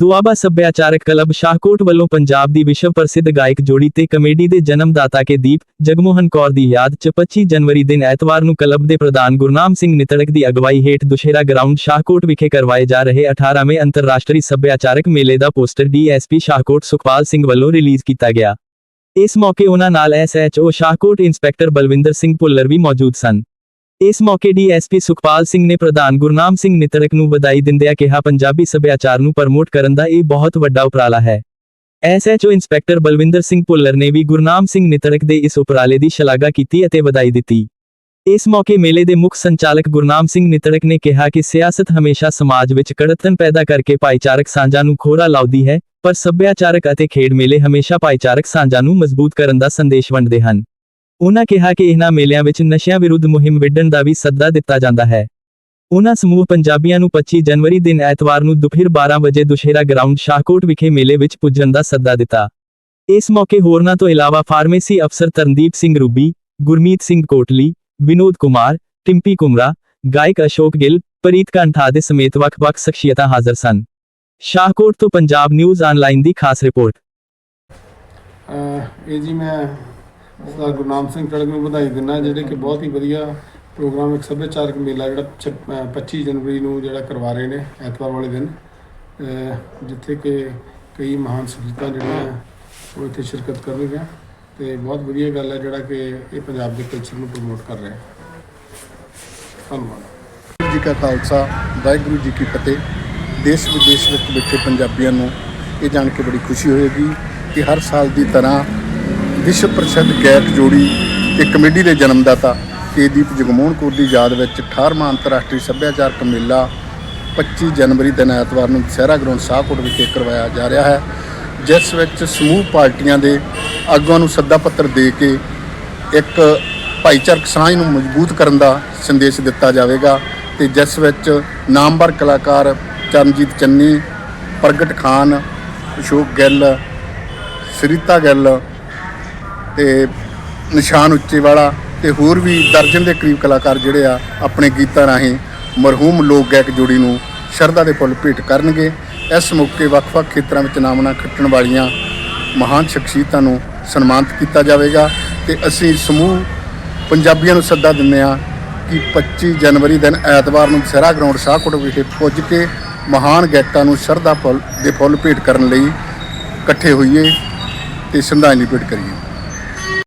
ਦੁਆਬਾ ਸੱਭਿਆਚਾਰਕ ਕਲੱਬ ਸ਼ਾਹਕੋਟ ਵੱਲੋਂ ਪੰਜਾਬ ਦੀ ਵਿਸ਼ਵ ਪ੍ਰਸਿੱਧ ਗਾਇਕ ਜੋੜੀ ਤੇ ਕਮੇਡੀ ਦੇ ਜਨਮਦਾਤਾ ਕੇ ਦੀਪ ਜਗਮੋਹਨ ਕੌਰ ਦੀ ਯਾਦ 'ਚ 25 ਜਨਵਰੀ ਦਿਨ ਐਤਵਾਰ ਨੂੰ ਕਲੱਬ ਦੇ ਪ੍ਰਧਾਨ ਗੁਰਨਾਮ ਸਿੰਘ ਨਿਤੜਕ ਦੀ ਅਗਵਾਈ ਹੇਠ ਦੁਸ਼ਹਿਰਾ ਗਰਾਊਂਡ ਸ਼ਾਹਕੋਟ ਵਿਖੇ ਕਰਵਾਏ ਜਾ ਰਹੇ 18ਵੇਂ ਅੰਤਰਰਾਸ਼ਟਰੀ ਸੱਭਿਆਚਾਰਕ ਮੇਲੇ ਦਾ ਪੋਸਟਰ ਡੀਐਸਪੀ ਸ਼ਾਹਕੋਟ ਸੁਖਪਾਲ ਸਿੰਘ ਵੱਲੋਂ ਰਿਲੀਜ਼ ਕੀਤਾ ਗਿਆ। ਇਸ ਮੌਕੇ ਉਹਨਾਂ ਨਾਲ ਐਸਐਚਓ ਸ਼ਾਹਕੋਟ ਇੰਸਪੈਕਟਰ ਬਲਵਿੰਦਰ ਸਿੰਘ ਭੁੱਲਰ ਵੀ ਮੌਜੂਦ ਸਨ। ਇਸ ਮੌਕੇ ਡੀਐਸਪੀ ਸੁਖਪਾਲ ਸਿੰਘ ਨੇ ਪ੍ਰਧਾਨ ਗੁਰਨਾਮ ਸਿੰਘ ਨਿਤਰਕ ਨੂੰ ਵਧਾਈ ਦਿੰਦਿਆਂ ਕਿਹਾ, ਪੰਜਾਬੀ ਸੱਭਿਆਚਾਰ ਨੂੰ ਪ੍ਰਮੋਟ ਕਰਨ ਦਾ ਇਹ ਬਹੁਤ ਵੱਡਾ ਉਪਰਾਲਾ ਹੈ। ਐਸਐਚਓ ਇੰਸਪੈਕਟਰ ਬਲਵਿੰਦਰ ਸਿੰਘ ਭੁੱਲਰ ਨੇ ਵੀ ਗੁਰਨਾਮ ਸਿੰਘ ਨਿਤਰਕ ਦੇ ਇਸ ਉਪਰਾਲੇ ਦੀ ਸ਼ਲਾਘਾ ਕੀਤੀ ਅਤੇ ਵਧਾਈ ਦਿੱਤੀ। ਇਸ ਮੌਕੇ ਮੇਲੇ ਦੇ ਮੁੱਖ ਸੰਚਾਲਕ ਗੁਰਨਾਮ ਸਿੰਘ ਨਿਤਰਕ ਨੇ ਕਿਹਾ ਕਿ ਸਿਆਸਤ ਹਮੇਸ਼ਾ ਸਮਾਜ ਵਿੱਚ ਕੜਤਨ ਪੈਦਾ ਕਰਕੇ ਭਾਈਚਾਰਕ ਸਾਂਝਾਂ ਨੂੰ ਖੋਰਾ ਲਾਉਂਦੀ ਹੈ, ਪਰ ਸੱਭਿਆਚਾਰਕ ਅਤੇ ਖੇਡ ਮੇਲੇ ਹਮੇਸ਼ਾ ਭਾਈਚਾਰਕ ਸਾਂਝਾਂ ਨੂੰ ਮਜ਼ਬੂਤ ਕਰਨ ਦਾ ਸੰਦੇਸ਼ ਵੰਡਦੇ ਹਨ। ਉਹਨਾਂ ਕਿਹਾ ਕਿ ਇਹਨਾਂ ਮੇਲਿਆਂ ਵਿੱਚ ਨਸ਼ਿਆਂ ਵਿਰੁੱਧ ਮੁਹਿੰਮ ਵਿੱਢਣ ਦਾ ਵੀ ਸੱਦਾ ਦਿੱਤਾ ਜਾਂਦਾ ਹੈ। ਉਹਨਾਂ ਸਮੂਹ ਪੰਜਾਬੀਆਂ ਨੂੰ 25 ਜਨਵਰੀ ਦਿਨ ਐਤਵਾਰ ਨੂੰ ਦੁਪਹਿਰ 12 ਵਜੇ ਦੁਸ਼ਹਿਰਾ ਗਰਾਊਂਡ ਸ਼ਾਹਕੋਟ ਵਿਖੇ ਮੇਲੇ ਵਿੱਚ ਪੁੱਜਣ ਦਾ ਸੱਦਾ ਦਿੱਤਾ। ਇਸ ਮੌਕੇ ਹੋਰਨਾਂ ਤੋਂ ਇਲਾਵਾ ਫਾਰਮੇਸੀ ਅਫਸਰ ਤਰਨਦੀਪ ਸਿੰਘ ਰੂਬੀ, ਗੁਰਮੀਤ ਸਿੰਘ ਕੋਟਲੀ, ਵਿਨੋਦ ਕੁਮਾਰ, ਟਿੰਪੀ ਕੁਮਰਾ, ਗਾਇਕ ਅਸ਼ੋਕ ਗਿੱਲ, ਪ੍ਰੀਤ ਕੰਠਾ ਦੇ ਸਮੇਤ ਵੱਖ-ਵੱਖ ਸ਼ਖਸੀਅਤਾਂ ਹਾਜ਼ਰ ਸਨ। ਸ਼ਾਹਕੋਟ ਤੋਂ ਪੰਜਾਬ ਨਿਊਜ਼ ਆਨਲਾਈਨ ਦੀ ਖਾਸ ਰਿਪੋਰਟ। ਇਹ ਜੀ ਮੈਂ ਸਰਦਾਰ ਗੁਰਨਾਮ ਸਿੰਘ ਕੜਕ ਨੂੰ ਵਧਾਈ ਦਿੰਦਾ ਜਿਹੜੇ ਕਿ ਬਹੁਤ ਹੀ ਵਧੀਆ ਪ੍ਰੋਗਰਾਮ, ਇੱਕ ਸੱਭਿਆਚਾਰਕ ਮੇਲਾ ਜਿਹੜਾ ਛ- ਅਹ 25 ਜਨਵਰੀ ਨੂੰ ਜਿਹੜਾ ਕਰਵਾ ਰਹੇ ਨੇ, ਐਤਵਾਰ ਵਾਲੇ ਦਿਨ। ਜਿੱਥੇ ਕਿ ਕਈ ਮਹਾਨ ਸ਼ਖਸੀਅਤਾਂ ਜਿਹੜੀਆਂ ਉਹ ਇੱਥੇ ਸ਼ਿਰਕਤ ਕਰਨਗੀਆਂ ਤੇ ਬਹੁਤ ਵਧੀਆ ਗੱਲ ਹੈ ਜਿਹੜਾ ਕਿ ਇਹ ਪੰਜਾਬ ਦੇ ਕਲਚਰ ਨੂੰ ਪ੍ਰਮੋਟ ਕਰ ਰਿਹਾ ਹੈ। ਧੰਨਵਾਦ। ਵਾਹਿਗੁਰੂ ਜੀ ਕਾ ਖਾਲਸਾ, ਵਾਹਿਗੁਰੂ ਜੀ ਕੀ ਫਤਿਹ। ਦੇਸ਼ ਵਿਦੇਸ਼ ਵਿੱਚ ਬੈਠੇ ਪੰਜਾਬੀਆਂ ਨੂੰ ਇਹ ਜਾਣ ਕੇ ਬੜੀ ਖੁਸ਼ੀ ਹੋਏਗੀ ਕਿ ਹਰ ਸਾਲ ਦੀ ਤਰ੍ਹਾਂ ਵਿਸ਼ਵ ਪ੍ਰਸਿੱਧ ਗਾਇਕ ਜੋੜੀ ਤੇ ਕਮੇਡੀ ਦੇ ਜਨਮਦਾਤਾ ਕੇਦੀਪ ਜਗਮੋਹਨ ਕੌਰ ਦੀ ਯਾਦ ਵਿੱਚ 18ਵਾਂ ਅੰਤਰਰਾਸ਼ਟਰੀ ਸੱਭਿਆਚਾਰਕ ਮੇਲਾ 25 ਜਨਵਰੀ ਦਿਨ ਐਤਵਾਰ ਨੂੰ ਦੁਸਹਿਰਾ ਗਰਾਊਂਡ ਸ਼ਾਹਕੋਟ ਵਿਖੇ ਕਰਵਾਇਆ ਜਾ ਰਿਹਾ ਹੈ, ਜਿਸ ਵਿੱਚ ਸਮੂਹ ਪਾਰਟੀਆਂ ਦੇ ਆਗੂਆਂ ਨੂੰ ਸੱਦਾ ਪੱਤਰ ਦੇ ਕੇ ਇੱਕ ਭਾਈਚਾਰਕ ਸਾਂਝ ਨੂੰ ਮਜ਼ਬੂਤ ਕਰਨ ਦਾ ਸੰਦੇਸ਼ ਦਿੱਤਾ ਜਾਵੇਗਾ ਤੇ ਜਿਸ ਵਿੱਚ ਨਾਮਵਰ ਕਲਾਕਾਰ ਚਰਨਜੀਤ ਚੰਨੀ, ਪ੍ਰਗਟ ਖਾਨ, ਅਸ਼ੋਕ ਗਿੱਲ, ਸ੍ਰੀਤਾ ਗਿੱਲ ਤੇ ਨਿਸ਼ਾਨ ਉੱਚੇਵਾਲਾ ਤੇ ਹੋਰ ਵੀ ਦਰਜਨ ਦੇ ਕਰੀਬ ਕਲਾਕਾਰ ਜਿਹੜੇ ਆ ਆਪਣੇ ਗੀਤਾਂ ਰਾਹੀਂ ਮਰਹੂਮ ਲੋਕ ਗਾਇਕ ਜੋੜੀ ਨੂੰ ਸ਼ਰਧਾ ਦੇ ਫੁੱਲ ਭੇਟ ਕਰਨਗੇ। ਇਸ ਮੌਕੇ ਵੱਖ-ਵੱਖ ਖੇਤਰਾਂ ਵਿੱਚ ਨਾਮਣਾ ਖੱਟਣ ਵਾਲੀਆਂ ਮਹਾਨ ਸ਼ਖਸੀਅਤਾਂ ਨੂੰ ਸਨਮਾਨਿਤ ਕੀਤਾ ਜਾਵੇਗਾ ਤੇ ਅਸੀਂ ਸਮੂਹ ਪੰਜਾਬੀਆਂ ਨੂੰ ਸੱਦਾ ਦਿੰਦੇ ਆ ਕਿ 25 ਜਨਵਰੀ ਦਿਨ ਐਤਵਾਰ ਨੂੰ ਦੁਸਹਿਰਾ ਗਰਾਊਂਡ ਸ਼ਾਹਕੋਟ ਵਿਖੇ ਪੁੱਜ ਕੇ ਮਹਾਨ ਗਾਇਕਾਂ ਨੂੰ ਸ਼ਰਧਾ ਫੁੱਲ ਦੇ ਫੁੱਲ ਭੇਟ ਕਰਨ ਲਈ ਇਕੱਠੇ ਹੋਈਏ ਤੇ ਸ਼ਰਧਾਂਜਲੀ ਭੇਟ ਕਰੀਏ।